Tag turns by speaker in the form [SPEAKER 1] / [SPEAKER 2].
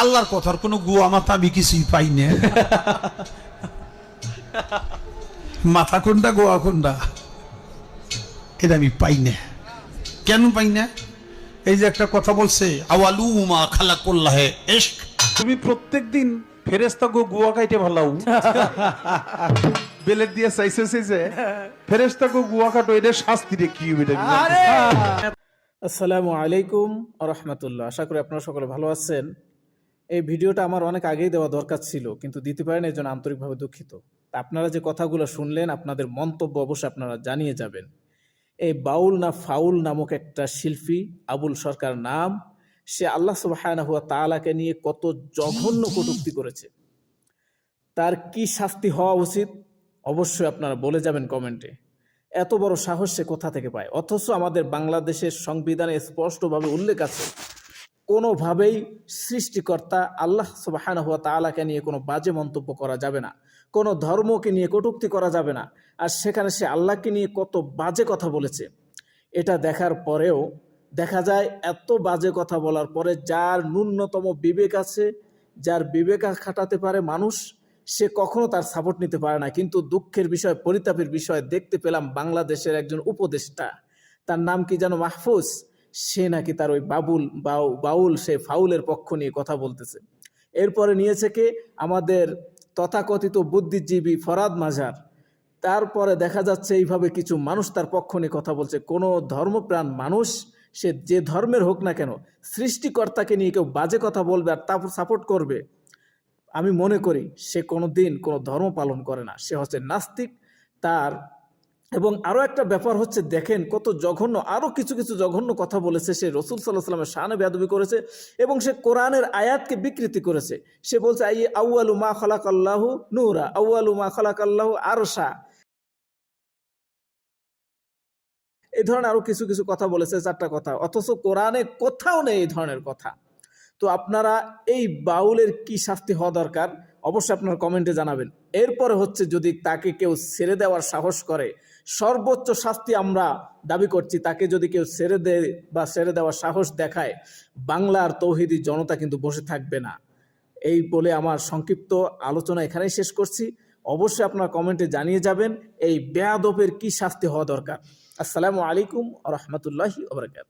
[SPEAKER 1] আল্লাহর কথার কোনো গুয়া মাথা আমি কিছুই পাই না মাথা কোনটা গোয়া কোনটা? এটা আমি পাই না কেন পাই না এই যে একটা কথা বলছে আওয়ালু মা খালা এশক
[SPEAKER 2] তুমি প্রত্যেক দিন ফেরেস্তা গো গুয়া ভালাও। বেলের দিয়ে চাইছে যে ফেরেস্তা গো গুয়া কাটো এটা শাস্তি রে কি এটা।
[SPEAKER 3] আসসালামু আলাইকুম রহমতুল্লাহ। আশা করি আপনারা সকলে ভালো আছেন। এই ভিডিওটা আমার অনেক আগেই দেওয়া দরকার ছিল, কিন্তু দিতে পারেন এই জন্য আন্তরিকভাবে দুঃখিত। আপনারা যে কথাগুলো শুনলেন, আপনাদের মন্তব্য অবশ্যই আপনারা জানিয়ে যাবেন। এই বাউল না ফাউল নামক একটা শিল্পী, আবুল সরকার নাম, সে আল্লাহ হুয়া তালাকে নিয়ে কত জঘন্য কটূক্তি করেছে। তার কি শাস্তি হওয়া উচিত? অবশ্যই আপনারা বলে যাবেন কমেন্টে। এত বড় সাহস সে কোথা থেকে পায়? অথচ আমাদের বাংলাদেশের সংবিধানে স্পষ্টভাবে উল্লেখ আছে কোনোভাবেই সৃষ্টিকর্তা আল্লাহ সুবাহানা হুয়া তালাকে নিয়ে কোনো বাজে মন্তব্য করা যাবে না, কোনো ধর্মকে নিয়ে কটূক্তি করা যাবে না। আর সেখানে সে আল্লাহকে নিয়ে কত বাজে কথা বলেছে, এটা দেখার পরেও দেখা যায় এত বাজে কথা বলার পরে যার ন্যূনতম বিবেক আছে, যার বিবেক খাটাতে পারে মানুষ, সে কখনো তার সাপোর্ট নিতে পারে না। কিন্তু দুঃখের বিষয়, পরিতাপের বিষয় দেখতে পেলাম বাংলাদেশের একজন উপদেষ্টা। তার নাম কি যেন মাহফুজ? সে নাকি তার ওই বাবুল, বাউ- বাউল, সে ফাউলের পক্ষ নিয়ে কথা বলতেছে। এরপরে নিয়েছে কে? আমাদের তথাকথিত বুদ্ধিজীবী ফরাদ মাজার তারপরে দেখা যাচ্ছে এইভাবে কিছু মানুষ তার পক্ষ নিয়ে কথা বলছে। কোনো ধর্মপ্রাণ মানুষ, সে যে ধর্মের হোক না কেন, সৃষ্টিকর্তাকে নিয়ে কেউ বাজে কথা বলবে আর তারপর সাপোর্ট করবে। আমি মনে করি সে কোনো দিন কোনো ধর্ম পালন করে না। সে হচ্ছে নাস্তিক। তার এবং আরও একটা ব্যাপার হচ্ছে, দেখেন কত জঘন্য আরও কিছু কিছু জঘন্য কথা বলেছে সে রসুল সাল্লাহ সাল্লামের শানে বেয়াদবি করেছে এবং সে কোরআনের আয়াতকে বিকৃতি করেছে। সে বলছে, আই আউআলু মা খালাক আল্লাহ নূরা আউআলু মা খালাক আল্লাহ আরশা। এই ধরনের আরও কিছু কিছু কথা বলেছে চারটা কথা, অথচ কোরআনে কোথাও নেই এই ধরনের কথা। তো আপনারা এই বাউলের কি শাস্তি হওয়া দরকার? অবশ্যই আপনারা কমেন্টে জানাবেন। এরপরে হচ্ছে যদি তাকে কেউ ছেড়ে দেওয়ার সাহস করে সর্বোচ্চ শাস্তি আমরা দাবি করছি, তাকে যদি কেউ ছেড়ে দেয় বা ছেড়ে দেওয়ার সাহস দেখায়, বাংলার তৌহিদি জনতা কিন্তু বসে থাকবে না। এই বলে আমার সংক্ষিপ্ত আলোচনা এখানেই শেষ করছি। অবশ্যই আপনার কমেন্টে জানিয়ে যাবেন এই বেয়াদপের কি শাস্তি হওয়া দরকার। আসসালামু আলাইকুম রহমতুল্লাহি ওবরাকাত